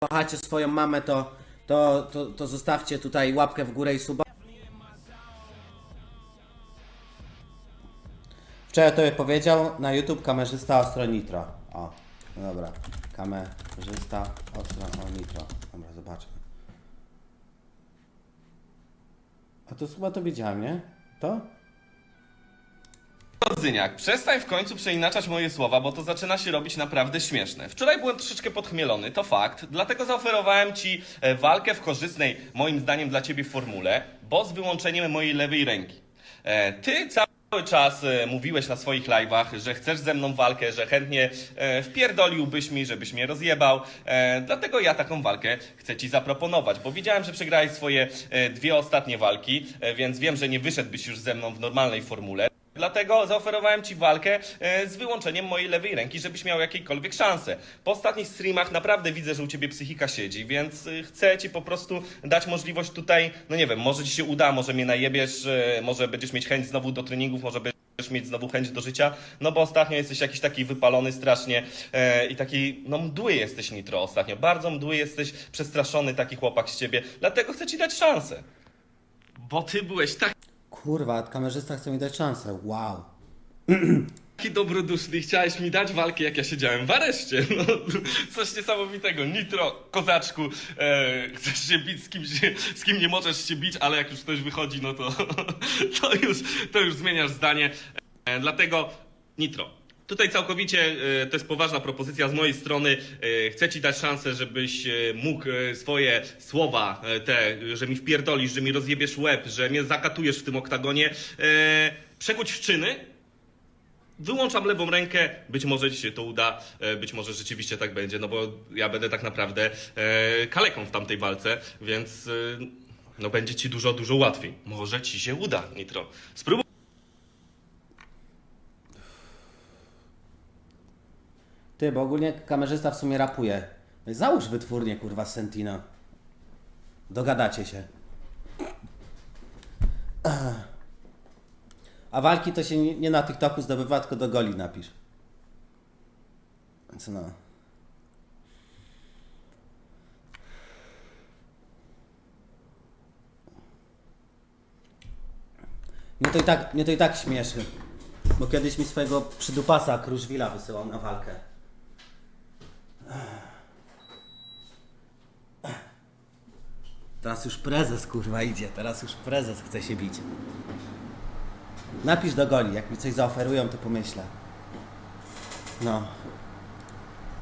kochacie swoją mamę, to, to, to, to zostawcie tutaj łapkę w górę i suba. Wczoraj to powiedział na YouTube kamerzysta Ostro Nitro. O, no dobra. Kamerzysta Ostro Nitro. Dobra, zobaczmy. A to chyba to wiedziałem, nie? To? Rodzyniak, przestań w końcu przeinaczać moje słowa, bo to zaczyna się robić naprawdę śmieszne. Wczoraj byłem troszeczkę podchmielony, to fakt, dlatego zaoferowałem ci e, walkę w korzystnej, moim zdaniem, dla ciebie formule, bo z wyłączeniem mojej lewej ręki. E, Ty cały czas e, mówiłeś na swoich live'ach, że chcesz ze mną walkę, że chętnie wpierdoliłbyś mi, żebyś mnie rozjebał. Dlatego ja taką walkę chcę ci zaproponować, bo widziałem, że przegrałeś swoje dwie ostatnie walki, więc wiem, że nie wyszedłbyś już ze mną w normalnej formule. Dlatego zaoferowałem Ci walkę e, z wyłączeniem mojej lewej ręki, żebyś miał jakiekolwiek szanse. Po ostatnich streamach naprawdę widzę, że u Ciebie psychika siedzi, więc e, chcę Ci po prostu dać możliwość tutaj, no nie wiem, może Ci się uda, może mnie najebiesz, e, może będziesz mieć chęć znowu do treningów, może będziesz mieć znowu chęć do życia, no bo ostatnio jesteś jakiś taki wypalony strasznie i taki, no mdły jesteś Nitro ostatnio, bardzo mdły jesteś, przestraszony taki chłopak z Ciebie, dlatego chcę Ci dać szansę. Bo Ty byłeś tak Kurwa, kamerzysta chce mi dać szansę. Wow. taki dobroduszny chciałeś mi dać walkę, jak ja siedziałem w areszcie. No, coś niesamowitego. Nitro, kozaczku, e, chcesz się bić z kimś, z kim nie możesz się bić, ale jak już ktoś wychodzi, no to, to, już, to już zmieniasz zdanie. E, dlatego, Nitro, tutaj całkowicie e, to jest poważna propozycja z mojej strony. E, chcę ci dać szansę, żebyś e, mógł swoje słowa, te, że mi wpierdolisz, że mi rozjebiesz łeb, że mnie zakatujesz w tym oktagonie, przekuć w czyny, Wyłączam lewą rękę, być może ci się to uda, być może rzeczywiście tak będzie, no bo ja będę tak naprawdę kaleką w tamtej walce, więc no będzie ci dużo, dużo łatwiej. Może ci się uda, Nitro. Spróbuj. Ty, bo ogólnie kamerzysta w sumie rapuje. Załóż wytwórnię, kurwa, z Sentino. Dogadacie się. A walki to się nie, nie na TikToku zdobywa, tylko do goli napisz. Więc no. Mnie to i tak, mnie to i tak śmieszy. Bo kiedyś mi swojego przydupasa Kruszwila wysyłał na walkę. Teraz już prezes kurwa idzie, teraz już prezes chce się bić. Napisz do goli, jak mi coś zaoferują, to pomyślę. No.